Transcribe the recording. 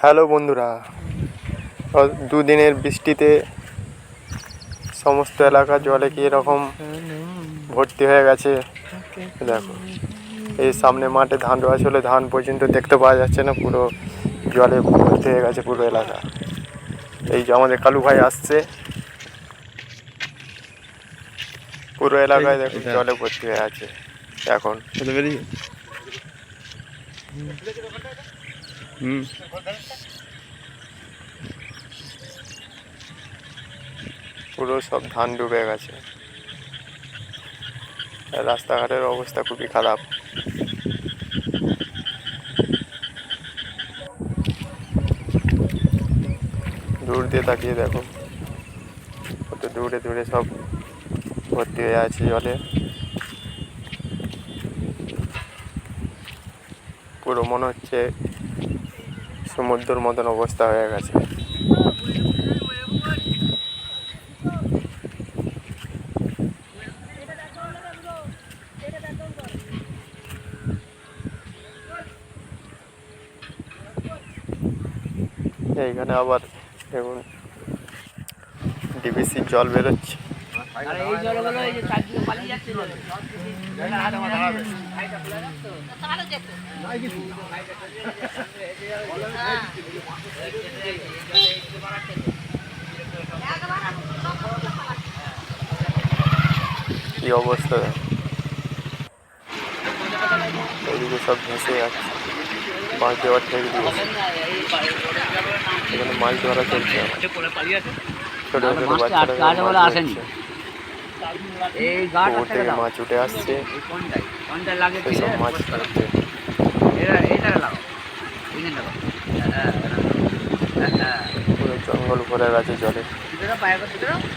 Hello বন্ধুরা দুদিনের বৃষ্টিতে সমস্ত এলাকা জলে কি এরকম ভর্তি হয়ে গেছে? দেখো এই সামনে মাঠে ধান রোয়া ছিল ধান পর্যন্ত দেখতে পাওয়া যাচ্ছে না পুরো জলে ভর্তি হয়ে গেছে পুরো এলাকা। এই যে আমাদের কালু ভাই আসছে। পুরো এলাকায় দেখো জলে ভর্তি হয়ে আছে এখন। পুরো সব ধান ডুবে গেছে। রাস্তাঘাটের অবস্থা খুবই খারাপ। দূর দিয়ে তাকিয়ে দেখো। কত দূরে দূরে সব ভর্তি হয়ে আছে জলে। পুরো মনে হচ্ছে সমুদ্রের মতন অবস্থা হয়ে গেছে। এইখানে আবার দেখুন ডিবিসির জল বেরোচ্ছে। কি অবস্থা এদিকে সব ভেসে যাচ্ছে মাছ দেওয়ার ঠেক দিয়েছে এখানে মাছ ধরা চলছে। ছোট ছোট বাচ্চারা আছে মাছ ধরছে। এই থেকে মাছ উঠে আসছে। কোনটা লাগে এটা লাগাও। লাগাও হ্যাঁ হ্যাঁ হ্যাঁ পুরো জঙ্গল ভরে গেছে জলে। পায়ে